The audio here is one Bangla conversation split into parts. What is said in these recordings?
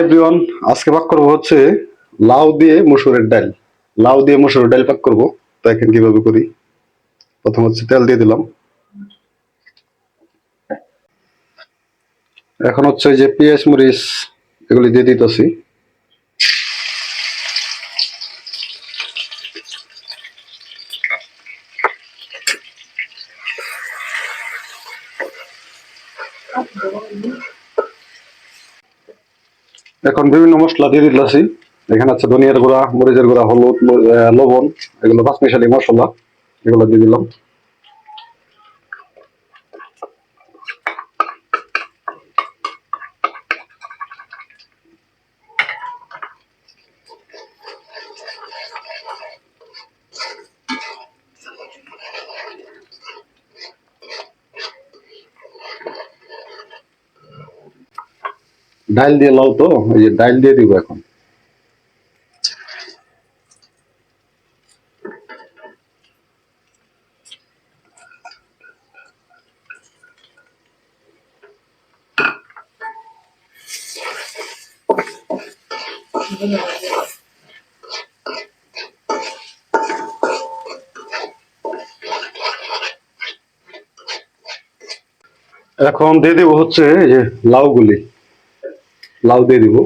এভরিওয়ান আজকে পাক করব হচ্ছে লাউ দিয়ে মসুরের ডাল। লাউ দিয়ে মসুরের ডাল পাক করব। দেখেন কীভাবে করি? প্রথম হচ্ছে তেল দিয়ে দিলাম। এখন হচ্ছে যে পেঁয়াজ, মরিচ, এগুলি দিয়ে দিতেছি। এখন বিভিন্ন মশলা দিয়ে দিতেছি। এখানে আছে ধনিয়ার গুঁড়া, মরিচের গুঁড়া, হলুদ লবণ, এগুলো পাঁচ মিশালি মশলা, এগুলো দিয়ে দিলাম। ডাল দিয়ে লাউ তো, এই যে ডাইল দিয়ে দিব এখন। এখন দিয়ে দিব হচ্ছে এই যে লাউগুলি। লাউ দিয়ে দিব।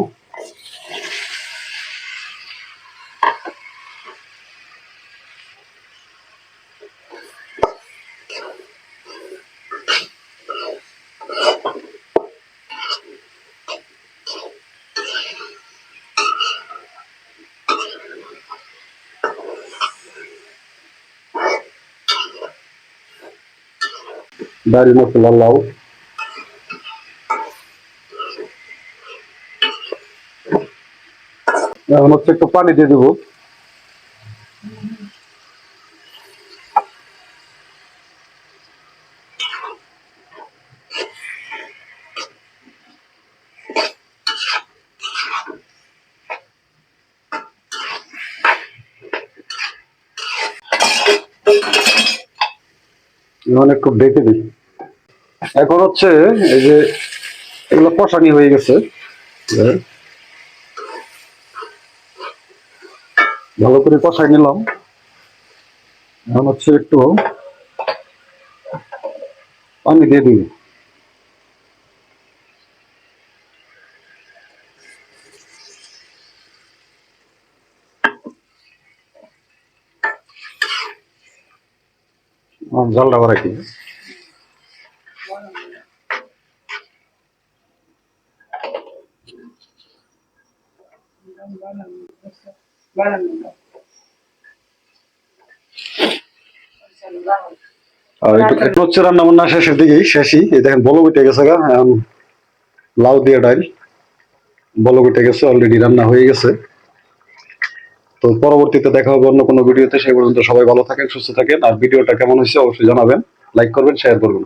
দাড়ি মশলা লাউ। এখন হচ্ছে একটু পানি দিয়ে দেবো। এখন একটু ডেকে দিই। এখন হচ্ছে এই যে এগুলো কষানি হয়ে গেছে। ভালো করে কষাই নিলাম। এখন হচ্ছে একটু পানি দিয়ে দিই। জলটা বাড়াই দিই আর একটু হচ্ছে রান্না বান্না শেষের দিকেই, শেষই। এই দেখেন, বলো উঠে গেছে গা লাউ দিয়ে ডাল। বলো উঠে গেছে অলরেডি রান্না হয়ে গেছে। তো পরবর্তীতে দেখা হবে অন্য কোনো ভিডিওতে, সেই পর্যন্ত সবাই ভালো থাকেন, সুস্থ থাকেন। আর ভিডিওটা কেমন হয়েছে অবশ্যই জানাবেন, লাইক করবেন শেয়ার করবেন।